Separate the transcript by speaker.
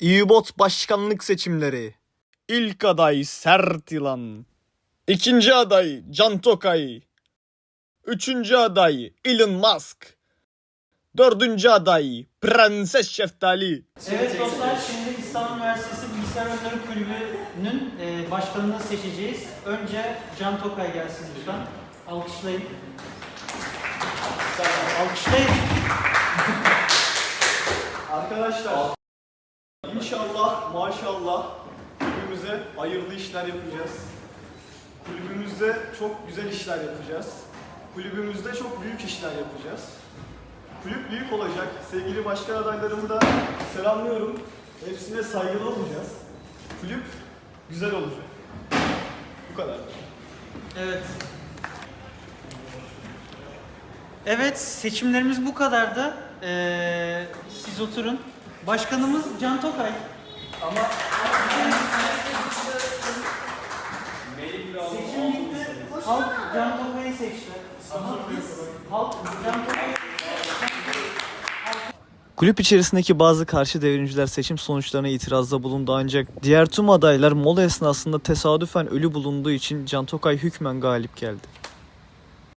Speaker 1: İBOT başkanlık seçimleri. İlk aday Sert Yılan. İkinci aday Can Tokay. Üçüncü aday Elon Musk. Dördüncü aday Prenses Şeftali.
Speaker 2: Evet dostlar şimdi İstanbul Üniversitesi Bilgisayar Oyunları Kulübü'nün e, başkanını seçeceğiz. Önce Can Tokay gelsin lütfen. Alkışlayın. Alkışlayın.
Speaker 1: Arkadaşlar inşallah maşallah kulübümüze hayırlı işler yapacağız. Kulübümüzde çok güzel işler yapacağız. Kulübümüzde çok büyük işler yapacağız. Kulüp büyük olacak. Sevgili başkan adaylarımı da selamlıyorum. Hepsine saygılı olacağız. Kulüp güzel olacak. Bu kadar.
Speaker 2: Evet. Evet seçimlerimiz bu kadardı. Ee, siz oturun. Başkanımız Can Tokay. Ama Seçim bitti. Halk Can Tokay'ı seçti. Ama biz halk Can Tokay'ı
Speaker 1: Kulüp içerisindeki bazı karşı devrimciler seçim sonuçlarına itirazda bulundu ancak diğer tüm adaylar mola esnasında tesadüfen ölü bulunduğu için Can Tokay hükmen galip geldi.